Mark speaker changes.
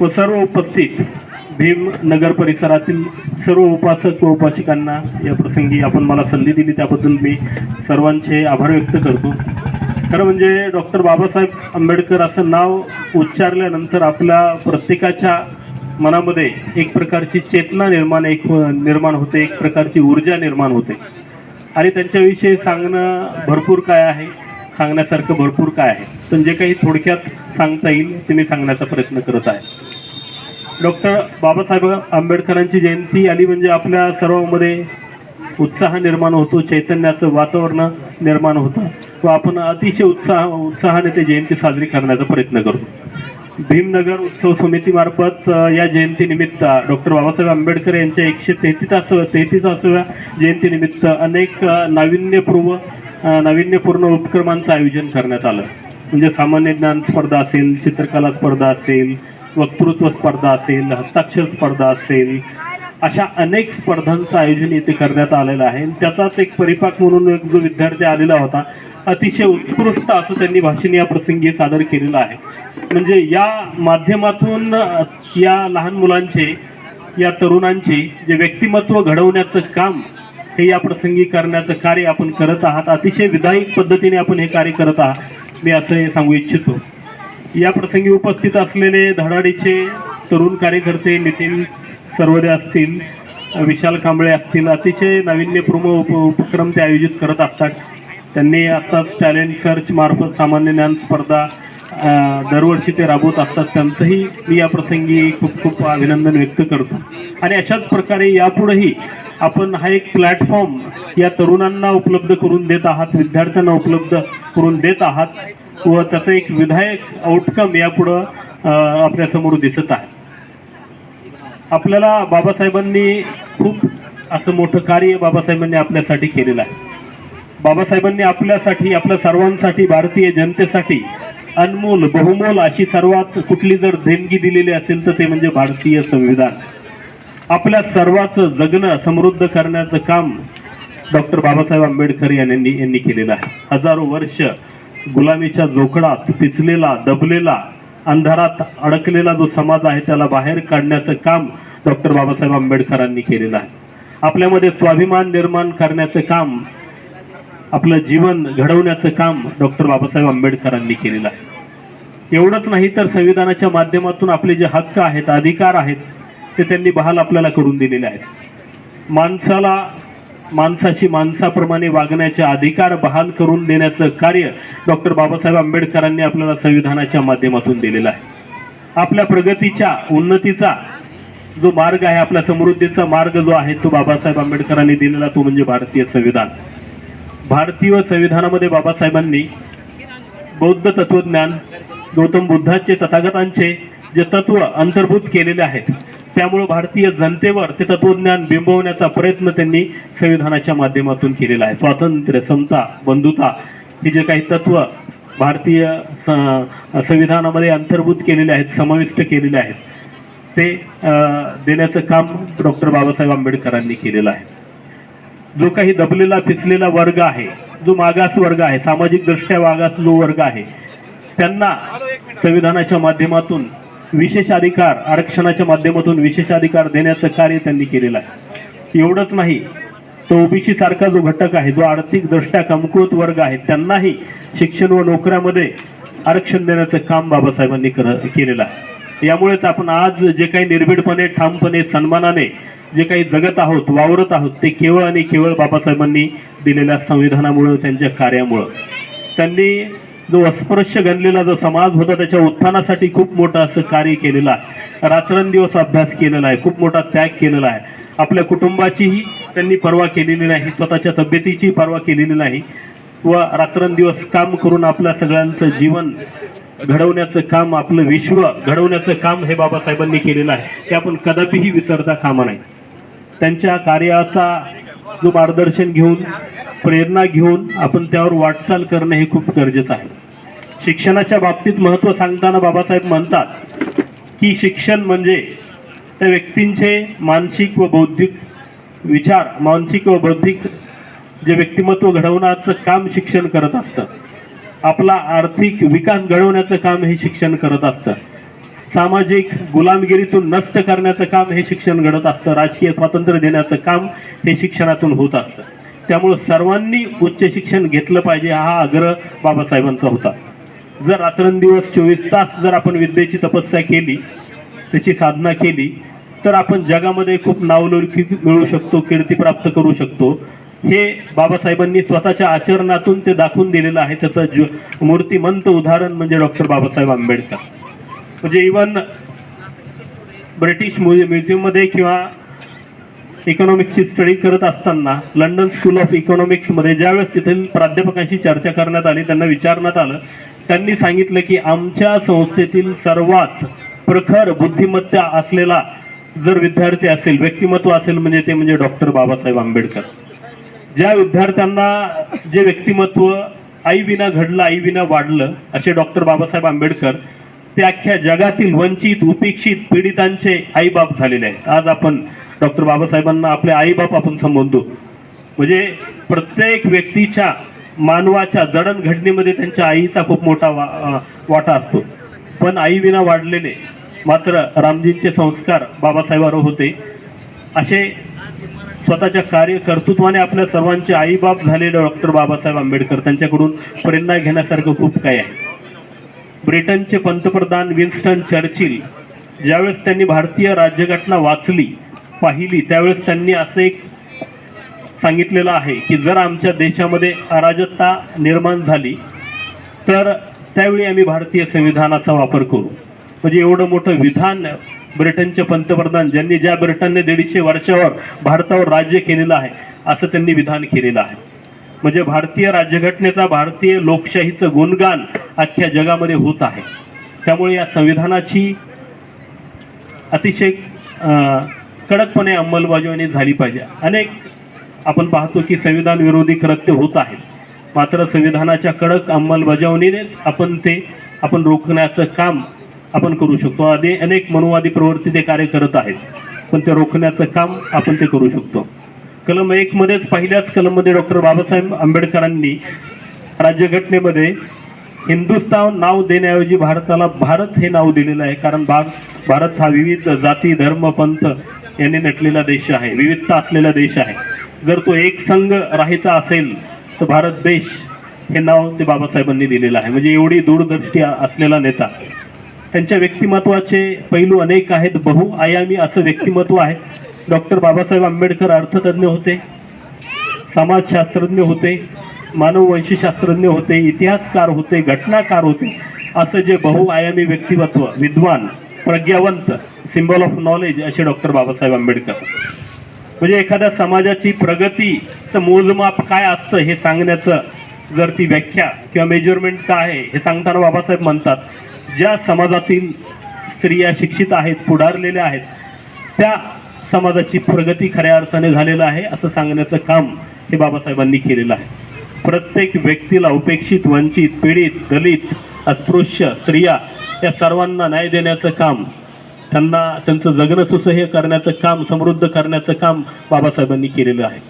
Speaker 1: व सर्व उपस्थित भीम नगर परिसरातील सर्व उपासक व उपासिकांना या प्रसंगी आपण मला संधी दिली. त्याबद्दल मी सर्वांचे आभार व्यक्त करतो. खरं म्हणजे डॉक्टर बाबासाहेब आंबेडकर असं नाव उच्चारल्यानंतर आपल्या प्रत्येकाच्या मनामध्ये एक प्रकारची चेतना निर्माण एक निर्माण होते एक प्रकारची ऊर्जा निर्माण होते. आणि त्यांच्याविषयी सांगणं भरपूर काय आहे? सांगण्यासारखं भरपूर काय आहे? पण जे काही थोडक्यात सांगता येईल ते मी सांगण्याचा प्रयत्न करत आहे. डॉक्टर बाबासाहेब आंबेडकरांची जयंती आली म्हणजे आपल्या सर्वांमध्ये उत्साह निर्माण होतो चैतन्याचं वातावरण निर्माण होतं. व आपण अतिशय उत्साह उत्साहाने ते जयंती साजरी करण्याचा प्रयत्न करतो. भीमनगर उत्सव समितीमार्फत या जयंतीनिमित्त डॉक्टर बाबासाहेब आंबेडकर यांच्या एकशे तेहतीसाव्या तेहतीसाव्या जयंतीनिमित्त अनेक नाविन्यपूर्व नाविन्यपूर्ण उपक्रमांचं आयोजन करण्यात आलं. म्हणजे सामान्य ज्ञान स्पर्धा असेल चित्रकला स्पर्धा असेल वक्तृत्व स्पर्धा असेल हस्ताक्षर स्पर्धा असेल अशा अनेक स्पर्धांचं आयोजन इथे करण्यात आलेलं आहे. आणि त्याचाच एक परिपाक म्हणून एक जो विद्यार्थी आलेला होता अतिशय उत्कृष्ट असं त्यांनी भाषण या प्रसंगी सादर केलेलं आहे. म्हणजे या माध्यमातून या लहान मुलांचे या तरुणांचे जे व्यक्तिमत्व घडवण्याचं काम हे या प्रसंगी करण्याचं कार्य आपण करत आहात अतिशय विधायक पद्धतीने आपण हे कार्य करत आहात मी असं हे सांगू इच्छितो. या प्रसंगी उपस्थित असलेले धडाडीचे तरुण कार्यकर्ते नितीन सर्वदे असतील विशाल कांबळे असतील अतिशय नाविन्यपूर्ण उप उपक्रम ते आयोजित करत असतात. त्यांनी आत्ताच टॅलेंट सर्च मार्फत सामान्य ज्ञान स्पर्धा दरवर्षी ते राबवत असतात. त्यांचंही मी या प्रसंगी खूप खूप अभिनंदन व्यक्त करतो. आणि अशाच प्रकारे यापुढेही आपण हा एक प्लॅटफॉर्म या तरुणांना उपलब्ध करून देत आहात विद्यार्थ्यांना उपलब्ध करून देत आहात. व त्याचं एक विधायक आउटकम यापुढं आपल्यासमोर दिसत आहे. आपल्याला बाबासाहेबांनी खूप असं मोठं कार्य बाबासाहेबांनी आपल्यासाठी केलेलं आहे. बाबासाहेबांनी आपल्यासाठी आपल्या सर्वांसाठी भारतीय जनतेसाठी अनमोल बहुमोल अशी सर्वात कुठली जर देणगी दिलेली असेल तर ते म्हणजे भारतीय संविधान. आपल्या सर्वाचं जगणं समृद्ध करण्याचं काम डॉक्टर बाबासाहेब आंबेडकर यांनी यांनी केलेलं आहे. हजारो वर्ष गुलामीच्या जोखडात पिचलेला दबलेला अंधारात अडकलेला जो समाज आहे त्याला बाहेर काढण्याचं काम डॉक्टर बाबासाहेब आंबेडकरांनी केलेलं आहे. आपल्यामध्ये स्वाभिमान निर्माण करण्याचं काम आपलं जीवन घडवण्याचं काम डॉक्टर बाबासाहेब आंबेडकरांनी केलेलं आहे. एवढंच नाही तर संविधानाच्या माध्यमातून आपले जे हक्क आहेत अधिकार आहेत ते त्यांनी बहाल आपल्याला करून दिलेले आहेत. माणसाला माणसाशी माणसाप्रमाणे वागण्याचे अधिकार बहाल करून देण्याचं कार्य डॉक्टर बाबासाहेब आंबेडकरांनी आपल्याला संविधानाच्या माध्यमातून दिलेलं आहे. आपल्या प्रगतीच्या उन्नतीचा जो मार्ग आहे आपल्या समृद्धीचा मार्ग जो आहे तो बाबासाहेब आंबेडकरांनी दिलेला तो म्हणजे भारतीय संविधान. भारतीय संविधानामध्ये बाबासाहेबांनी बौद्ध तत्वज्ञान गौतम बुद्धाचे तथागतांचे जे तत्व अंतर्भूत केलेले आहेत त्यामुळं भारतीय जनतेवर ते तत्वज्ञान बिंबवण्याचा प्रयत्न त्यांनी संविधानाच्या माध्यमातून केलेला आहे. स्वातंत्र्य समता बंधुता हे जे काही तत्व भारतीय स- संविधानामध्ये अंतर्भूत केलेले आहेत समाविष्ट केलेले आहेत ते देण्याचं काम डॉक्टर बाबासाहेब आंबेडकरांनी केलेलं आहे. जो काही दबलेला पिचलेला वर्ग आहे जो मागास वर्ग आहे सामाजिक दृष्ट्या मागास जो वर्ग आहे त्यांना संविधानाच्या माध्यमातून विशेष अधिकार आरक्षणाच्या माध्यमातून विशेष अधिकार देण्याचं कार्य त्यांनी केलेलं आहे. एवढंच नाही तो ओबीसी सारखा जो घटक आहे जो आर्थिकदृष्ट्या कमकुवत वर्ग आहे त्यांनाही शिक्षण व नोकऱ्यामध्ये आरक्षण देण्याचं काम बाबासाहेबांनी कर केलेलं आहे. यामुळेच आपण आज जे काही निर्भीडपणे ठामपणे सन्मानाने जे काही जगत आहोत वावरत आहोत ते केवळ आणि केवळ बाबासाहेबांनी दिलेल्या संविधानामुळं त्यांच्या कार्यामुळं. त्यांनी जो अस्पृश्य गणलेला जो समाज होता त्याच्या उत्थानासाठी खूप मोठं असं कार्य केलेलं आहे. रात्रंदिवस अभ्यास केलेला आहे खूप मोठा त्याग केलेला आहे. आपल्या कुटुंबाचीही त्यांनी पर्वा केलेली नाही स्वतःच्या तब्येतीची पर्वा केलेली नाही. व रात्रंदिवस काम करून आपल्या सगळ्यांचं जीवन घडवण्याचं काम आपलं विश्व घडवण्याचं काम हे बाबासाहेबांनी केलेलं आहे. ते आपण कदापिही विसरता कामा नाही त्यांच्या कार्याचा जो मार्गदर्शन घेऊन प्रेरणा घेऊन आपण त्यावर वाटचाल करणं हे खूप गरजेचं आहे. शिक्षणाच्या बाबतीत महत्त्व सांगताना बाबासाहेब म्हणतात की शिक्षण म्हणजे त्या व्यक्तींचे मानसिक व बौद्धिक विचार मानसिक व बौद्धिक जे व्यक्तिमत्व घडवण्याचं काम शिक्षण करत असतं. आपला आर्थिक विकास घडवण्याचं काम हे शिक्षण करत असतं. सामाजिक गुलामगिरीतून नष्ट करण्याचं काम हे शिक्षण घडत असतं. राजकीय स्वातंत्र्य देण्याचं काम हे शिक्षणातून होत असतं. त्यामुळं सर्वांनी उच्च शिक्षण घेतलं पाहिजे हा आग्रह बाबासाहेबांचा होता. जर रात्रंदिवस चोवीस तास जर आपण विद्येची तपस्या केली त्याची साधना केली तर आपण जगामध्ये खूप नावलौकिक मिळू शकतो कीर्ती प्राप्त करू शकतो. हे बाबासाहेबांनी स्वतःच्या आचरणातून ते दाखवून दिलेलं आहे. त्याचं ज मूर्तिमंत उदाहरण म्हणजे डॉक्टर बाबासाहेब आंबेडकर. म्हणजे इवन ब्रिटिश म्युझियममध्ये किंवा इकॉनॉमिक्सची स्टडी करत असताना लंडन स्कूल ऑफ इकॉनॉमिक्समध्ये ज्यावेळेस तिथील प्राध्यापकांशी चर्चा करण्यात आली त्यांना विचारण्यात आलं त्यांनी सांगितलं की आमच्या संस्थेतील सर्वात प्रखर बुद्धिमत्ता असलेला जर विद्यार्थी असेल व्यक्तिमत्व असेल म्हणजे ते म्हणजे डॉक्टर बाबासाहेब आंबेडकर. ज्या विद्यार्थ्यांना जे व्यक्तिमत्व आईविना घडलं आई विना वाढलं असे डॉक्टर बाबासाहेब आंबेडकर ते अख्ख्या जगातील वंचित उपेक्षित पीडितांचे आईबाप झालेले आहेत. आज आपण डॉक्टर बाबासाहेबांना आपले आईबाप आपण संबोधतो. म्हणजे प्रत्येक व्यक्तीच्या मानवाच्या जडणघडणीमध्ये त्यांच्या आईचा खूप मोठा वा वाटा असतो. पण आई विना वाढलेले मात्र रामजींचे संस्कार बाबासाहेबांवर होते. असे स्वतःच्या कार्य कर्तृत्वाने आपल्या सर्वांचे आईबाप झालेले डॉक्टर बाबासाहेब आंबेडकर त्यांच्याकडून प्रेरणा घेण्यासारखं खूप काही आहे. ब्रिटनचे पंतप्रधान विन्स्टन चर्चिल ज्यावेळेस त्यांनी भारतीय राज्यघटना वाचली पाहिली त्यावेळेस त्यांनी असं एक सांगितलेलं आहे की जर आमच्या देशामध्ये अराजकता निर्माण झाली तर त्यावेळी आम्ही भारतीय संविधानाचा वापर करू. म्हणजे एवढं मोठं विधान ब्रिटनचे पंतप्रधान ज्यांनी ज्या ब्रिटनने दीडशे वर्षावर भारतावर राज्य केलेलं आहे असं त्यांनी विधान केलेलं आहे. म्हणजे भारतीय राज्यघटनेचा भारतीय लोकशाहीचं गुणगान अख्ख्या जगामध्ये होत आहे. त्यामुळे या संविधानाची अतिशय कडकपणे अंमलबजावणी झाली पाहिजे. अनेक आपण पाहतो की संविधान विरोधी कृत्य होत आहेत. मात्र संविधानाच्या कडक अंमलबजावणीनेच आपण ते आपण रोखण्याचं काम आपण करू शकतो. आधी अनेक मनुवादी प्रवृत्ती ते कार्य करत आहेत पण ते रोखण्याचं काम आपण ते करू शकतो. कलम एकमध्येच पहिल्याच कलममध्ये डॉक्टर बाबासाहेब आंबेडकरांनी राज्यघटनेमध्ये हिंदुस्थान नाव देण्याऐवजी भारताला भारत हे नाव दिलेलं आहे. कारण भाग भारत हा विविध जाती धर्म पंथ यांनी नटलेला देश आहे विविधता असलेला देश आहे. जर तो एक संघ राहायचा असेल तर भारत देश हे नाव ते बाबासाहेबांनी दिलेलं आहे. म्हणजे एवढी दूरदृष्टी असलेला नेता. त्यांच्या व्यक्तिमत्वाचे पैलू अनेक आहेत. बहुआयामी असं व्यक्तिमत्व आहे. डॉक्टर बाबासाहेब आंबेडकर अर्थतज्ञ होते. समाजशास्त्रज्ञ होते. मानववंशीशास्त्रज्ञ होते. इतिहासकार होते. घटनाकार होते. असं जे बहुआयामी व्यक्तिमत्व विद्वान प्रज्ञावंत सिम्बॉल ऑफ नॉलेज असे डॉक्टर बाबासाहेब आंबेडकर. म्हणजे एखाद्या समाजाची प्रगतीचं मोजमाप काय असतं हे सांगण्याचं जर ती व्याख्या किंवा मेजरमेंट काय आहे हे सांगताना बाबासाहेब म्हणतात ज्या समाजातील स्त्रिया शिक्षित आहेत पुढारलेल्या आहेत त्या समाजाची प्रगती खऱ्या अर्थाने झालेलं आहे असं सांगण्याचं काम हे बाबासाहेबांनी केलेलं आहे. प्रत्येक व्यक्तीला उपेक्षित वंचित पीडित दलित अस्पृश्य स्त्रिया या सर्वांना न्याय देण्याचं काम त्यांना त्यांचं जगणं सुसह्य करण्याचं काम समृद्ध करण्याचं काम बाबासाहेबांनी केलेलं आहे.